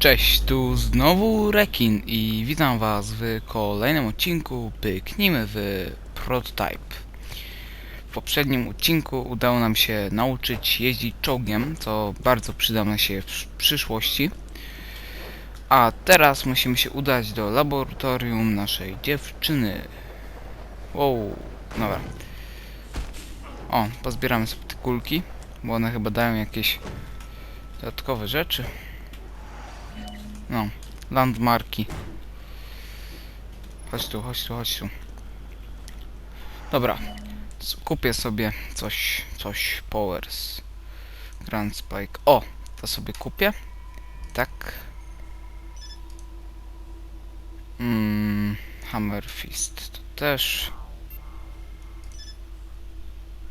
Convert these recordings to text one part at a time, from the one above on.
Cześć, tu znowu Rekin i witam was w kolejnym odcinku Pyknijmy w Prototype. W poprzednim odcinku udało nam się nauczyć jeździć czołgiem, co bardzo przyda nam się w przyszłości. A teraz musimy się udać do laboratorium naszej dziewczyny. Wow, dobra. O, pozbieramy sobie te kulki, bo one chyba dają jakieś dodatkowe rzeczy. No, landmarki. Chodź tu, chodź tu, chodź tu. Dobra, kupię sobie coś, coś Powers. Grand Spike. O, to sobie kupię. Tak. Mm, Hammer Fist. To też.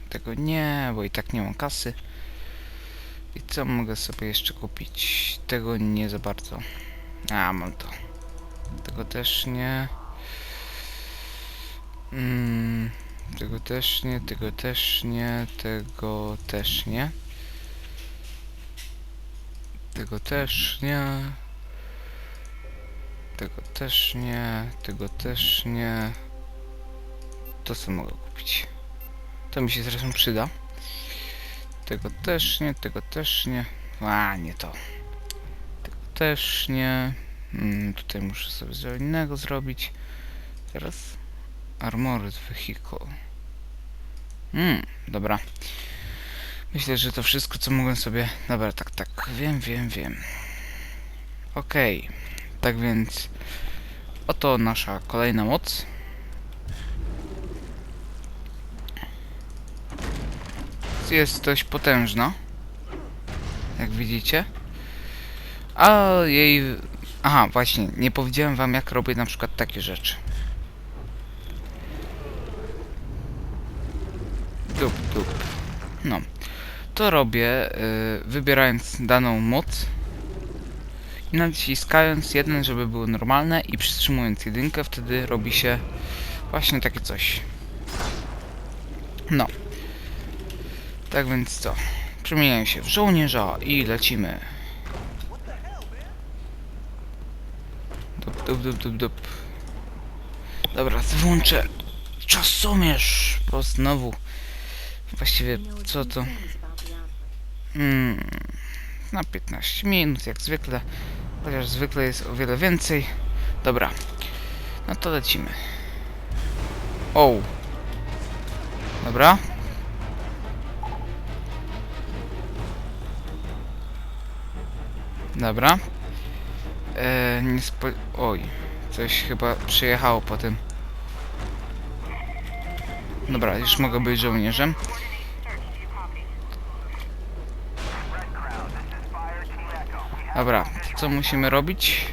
Tego nie, bo i tak nie mam kasy. I co mogę sobie jeszcze kupić? Tego nie za bardzo. A, mam to. Tego też nie. Mm, tego też nie, tego też nie, tego też nie. Tego też nie. Tego też nie, tego też nie. To co mogę kupić? To mi się zresztą przyda. Tego też nie, tego też nie. A, nie to. Też nie. Mm, tutaj muszę sobie co innego zrobić. Teraz Armored Vehicle. Hmm, dobra. Myślę, że to wszystko, co mogłem sobie... Dobra, tak, tak. Wiem, wiem, wiem. Okej. Tak więc... Oto nasza kolejna moc. Jest dość potężna. Jak widzicie. A jej... Aha, właśnie, nie powiedziałem wam jak robię na przykład takie rzeczy. Dup, dup. No. To robię y, wybierając daną moc i naciskając jeden, żeby było normalne i przytrzymując jedynkę, wtedy robi się właśnie takie coś. No. Tak więc co? Przemieniam się w żołnierza i lecimy. Dup, dup, dup, dup. Dobra, włączę czasomierz, bo znowu właściwie co to? Hmm, na 15 minut jak zwykle, chociaż zwykle jest o wiele więcej. Dobra, no to lecimy. O, dobra. Dobra. Eee, nie spo... Oj, coś chyba przyjechało po tym. Dobra, już mogę być żołnierzem. Dobra, co musimy robić?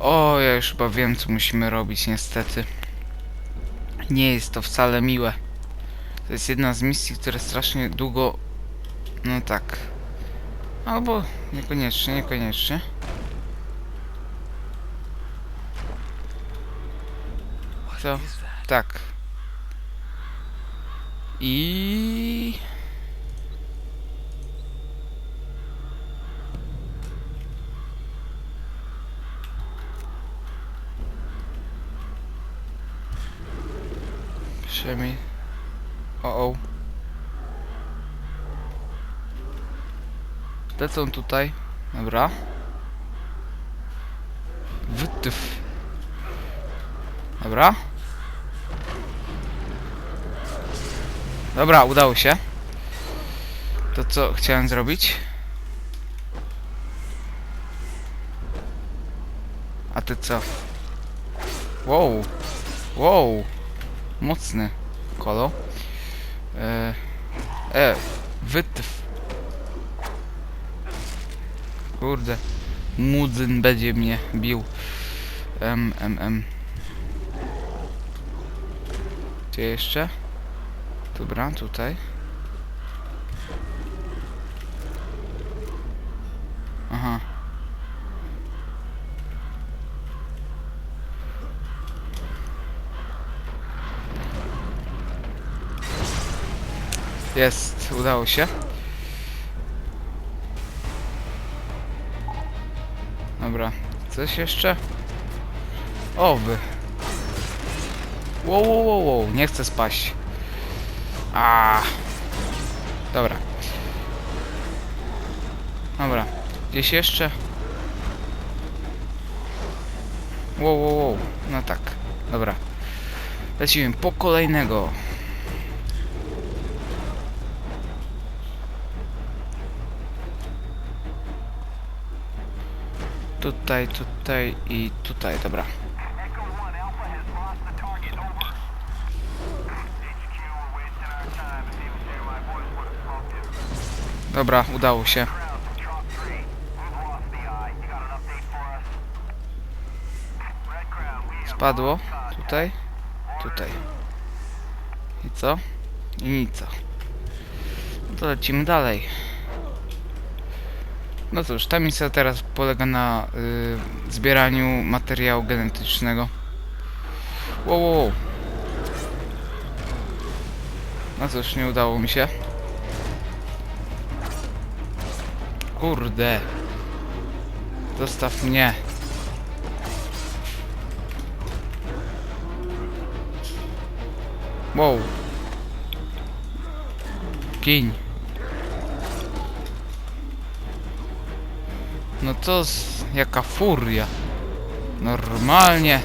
O, ja już chyba wiem, co musimy robić, niestety. Nie jest to wcale miłe. To jest jedna z misji, które strasznie długo... No tak. Albo niekoniecznie, niekoniecznie. Co? Tak. I... Przynajmniej... O, o. Lecą tutaj. Dobra. Wytyf. Dobra. Dobra, udało się. To co chciałem zrobić? A ty co? Wow. Wow. Mocny kolo. E, e wytyf. Kurde. Mudzyn będzie mnie bił. M, M, M. Gdzie jeszcze? Dobra, tutaj. Aha. Jest, udało się. Dobra. Coś jeszcze? O, wy. Wow, wow, wow, wow. Nie chcę spaść. A. Dobra. Dobra. Gdzieś jeszcze? Wow, wow, wow. No tak. Dobra. Lecimy po kolejnego. Tutaj, tutaj i tutaj, dobra. Crown, we have Spadło. Tutaj. Tutaj. I co? I nic. No to lecimy dalej. No cóż, ta misja teraz polega na y, zbieraniu materiału genetycznego. Wow, wow, wow. No cóż, nie udało mi się. Kurde. Zostaw mnie. Wow. Kiń. No to z... jaka furia. Normalnie.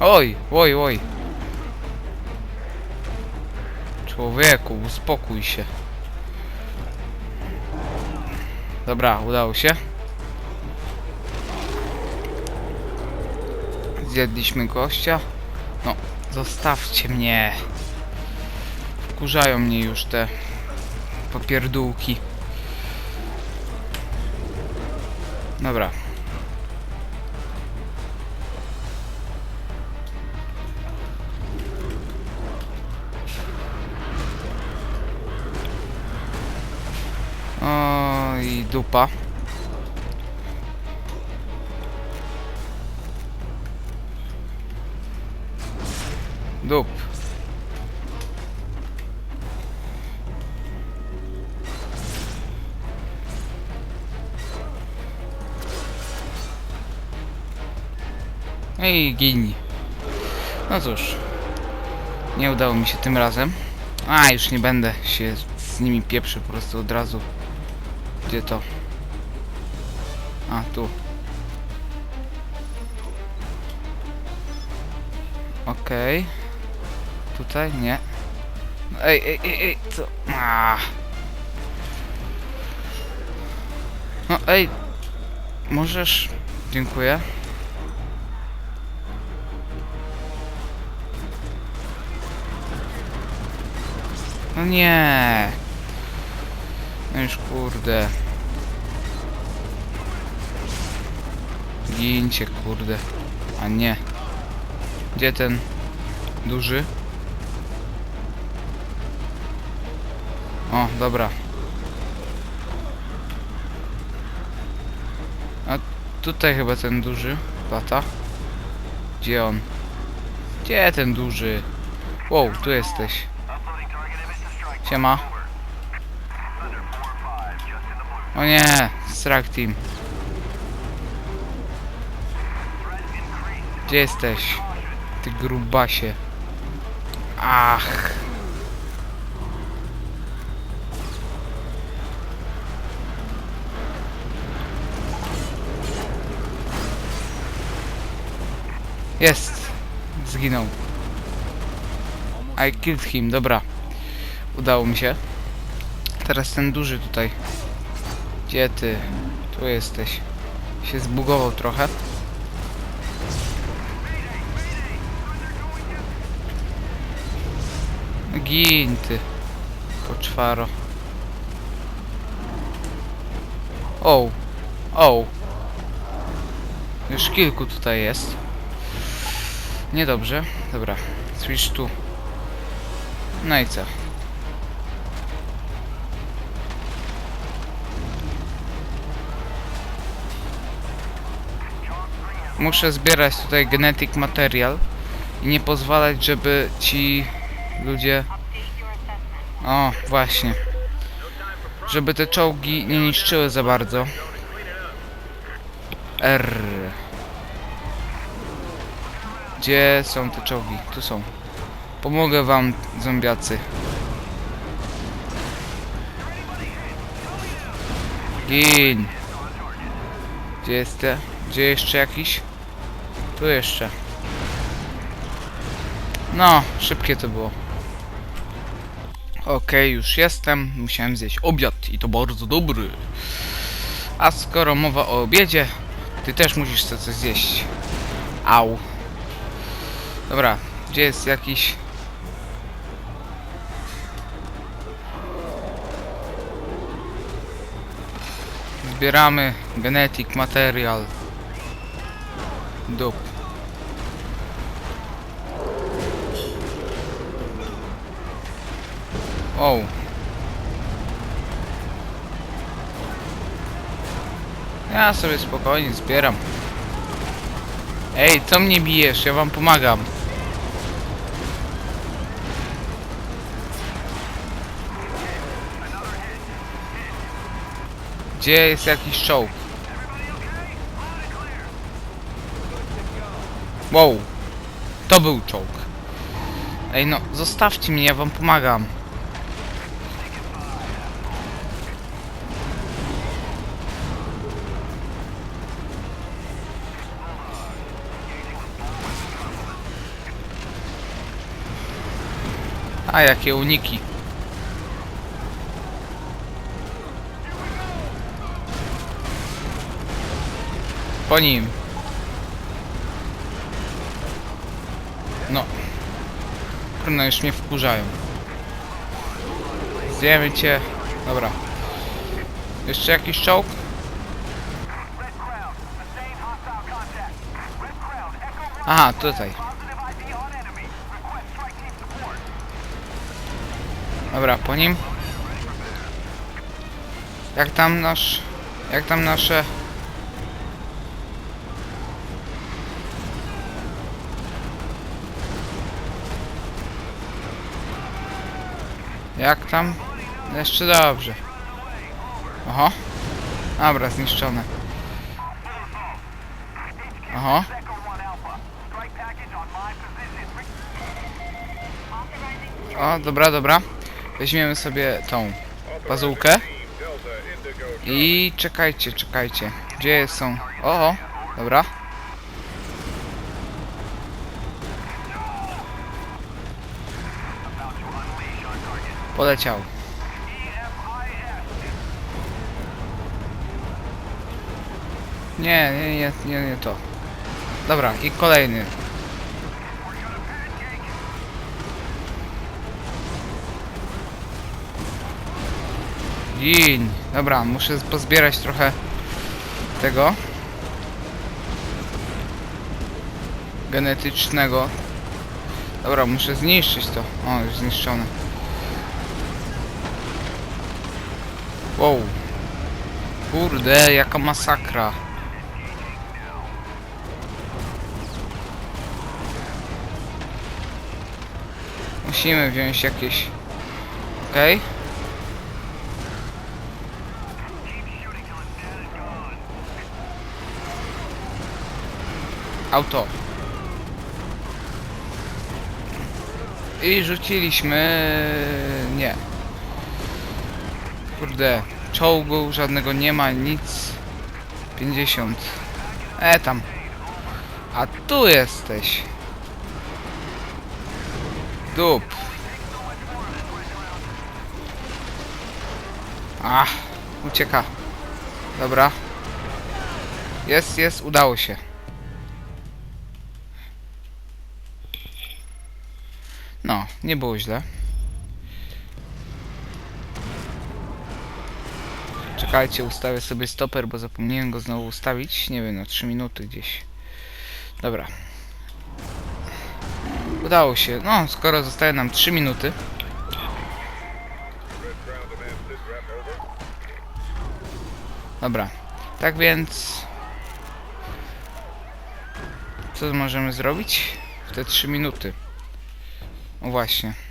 Oj, oj, oj. Człowieku, uspokój się. Dobra, udało się. Zjedliśmy gościa. No, zostawcie mnie. Wkurzają mnie już te popierdółki. Dobra. Dupa. Dup. Ej, gini. No cóż. Nie udało mi się tym razem. A, już nie będę się z nimi pieprzy po prostu od razu. Gdzie to? A, tu. Okej. Tutaj? Nie. Ej, ej, ej, ej, co? A. No, ej. Możesz... Dziękuję. No nie. Już kurde. Gincie kurde. A nie. Gdzie ten duży? O, dobra. A tutaj chyba ten duży lata. Gdzie on? Gdzie ten duży? Wow, tu jesteś. Siema. O nie, Strike Team. Gdzie jesteś? Ty grubasie. Ach. Jest. Zginął. I killed him, dobra. Udało mi się. Teraz ten duży tutaj. Gdzie ty? Tu jesteś. Się zbugował trochę. Gin ty. Poczwaro. O. O. Już kilku tutaj jest. Niedobrze. Dobra. Switch tu. No i co? Muszę zbierać tutaj genetic material i nie pozwalać, żeby ci ludzie... O, właśnie. żeby te czołgi nie niszczyły za bardzo. R. Gdzie są te czołgi? Tu są. Pomogę wam, zombiacy. Gin. Gdzie jest te? Gdzie jeszcze jakiś? Tu jeszcze. No, szybkie to było. Okej, już jestem. Musiałem zjeść obiad i to bardzo dobry. A skoro mowa o obiedzie, ty też musisz coś zjeść. Au. Dobra, gdzie jest jakiś... Zbieramy genetic material. Dup. O. Ja sobie spokojnie zbieram. Ej, co mnie bijesz? Ja wam pomagam. Gdzie jest jakiś czołg? Wow. To był czołg. Ej no, zostawcie mnie, ja wam pomagam. A jakie uniki. Po nim. No. Trudno, już mnie wkurzają. Zjemy cię. Dobra. Jeszcze jakiś czołg? Aha, tutaj. Dobra, po nim. Jak tam nasz... Jak tam nasze... Jak tam? Jeszcze dobrze. Oho. Dobra, zniszczone. Oho. O, dobra, dobra. Weźmiemy sobie tą bazułkę. I czekajcie, czekajcie. Gdzie są? O, dobra. Poleciał. Nie, nie, nie, nie, nie to. Dobra, i kolejny. Gin. Dobra, muszę pozbierać trochę tego genetycznego. Dobra, muszę zniszczyć to. O, już zniszczone. Wow. Kurde, jaka masakra. Musimy wziąć jakieś... Okej. Auto. I rzuciliśmy... Nie. Kurde. Czołgu żadnego nie ma, nic. 50. E tam. A tu jesteś. Dup. Ach, ucieka. Dobra. Jest, jest, udało się. No, nie było źle. Czekajcie, ustawię sobie stoper, bo zapomniałem go znowu ustawić. Nie wiem, na 3 minuty gdzieś. Dobra. Udało się. No, skoro zostaje nam 3 minuty. Dobra. Tak więc... Co możemy zrobić w te 3 minuty? O właśnie.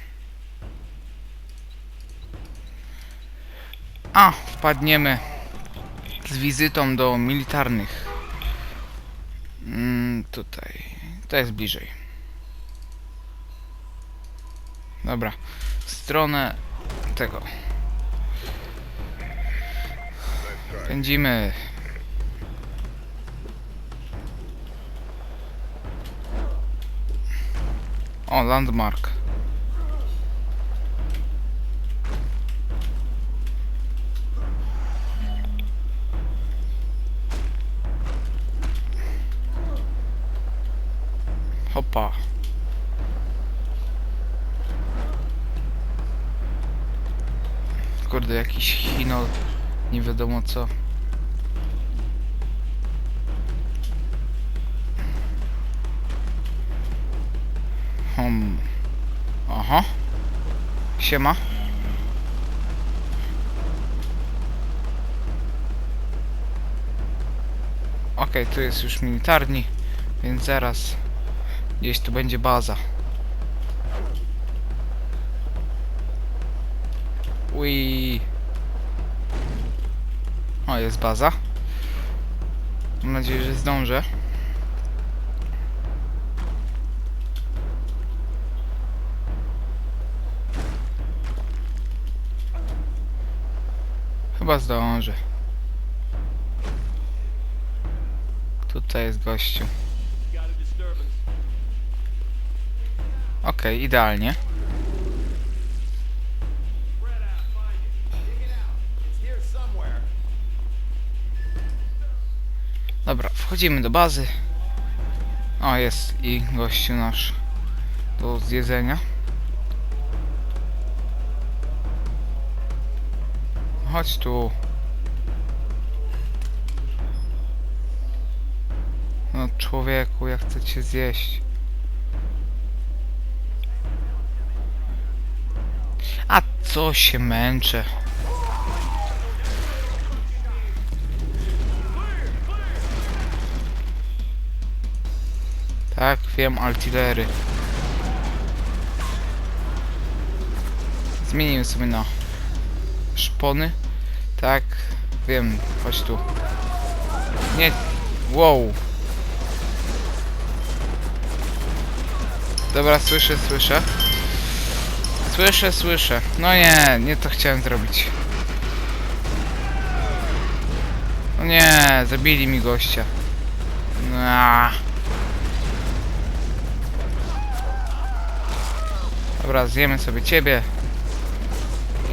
A, wpadniemy z wizytą do militarnych. Mm, tutaj. To jest bliżej. Dobra. W stronę tego. Pędzimy. O, landmark. Hopa. Kurde, jakiś Chino, nie wiadomo co. Hmm. Aha. Siema. Okej, tu jest już militarni, więc zaraz gdzieś tu będzie baza. Ui. O, jest baza. Mam nadzieję, że zdążę. Chyba zdążę. Tutaj jest gościu. Okej, idealnie. Dobra, wchodzimy do bazy. O, jest i gościu nasz do zjedzenia. Chodź tu. No człowieku, ja chcę cię zjeść. A co się męczę? Tak, wiem, artillery. Zmienimy sobie na szpony. Tak, wiem, chodź tu. Nie, wow. Dobra, słyszę, słyszę. Słyszę, słyszę. No nie, nie to chciałem zrobić. No nie, zabili mi gościa. Aaaa. Dobra, zjemy sobie ciebie.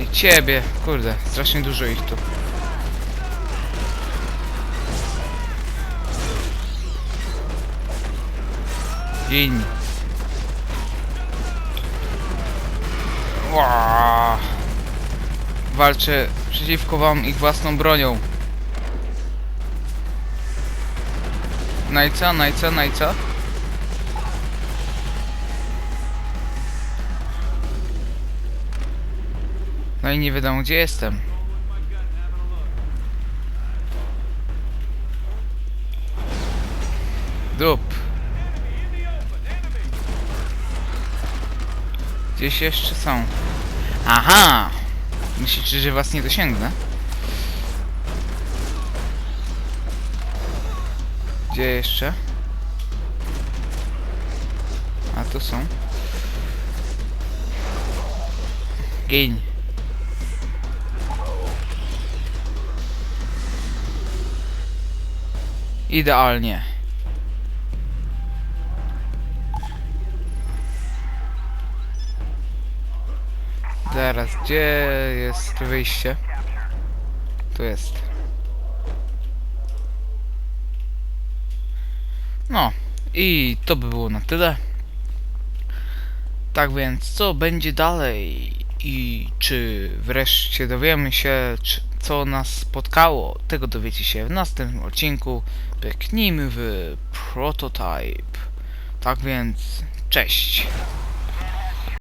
I ciebie. Kurde, strasznie dużo ich tu. Gin. Ła. Walczę przeciwko wam ich własną bronią. No i co, i nie wiadomo gdzie jestem. Dup. Gdzieś jeszcze są. Aha! Myślicie, że was nie dosięgnę? Gdzie jeszcze? A tu są. Gień. Idealnie. Zaraz, gdzie jest wyjście? Tu jest. No, i to by było na tyle. Tak więc, co będzie dalej? I czy wreszcie dowiemy się, czy, co nas spotkało? Tego dowiecie się w następnym odcinku. Pyknijmy w Prototype. Tak więc, cześć!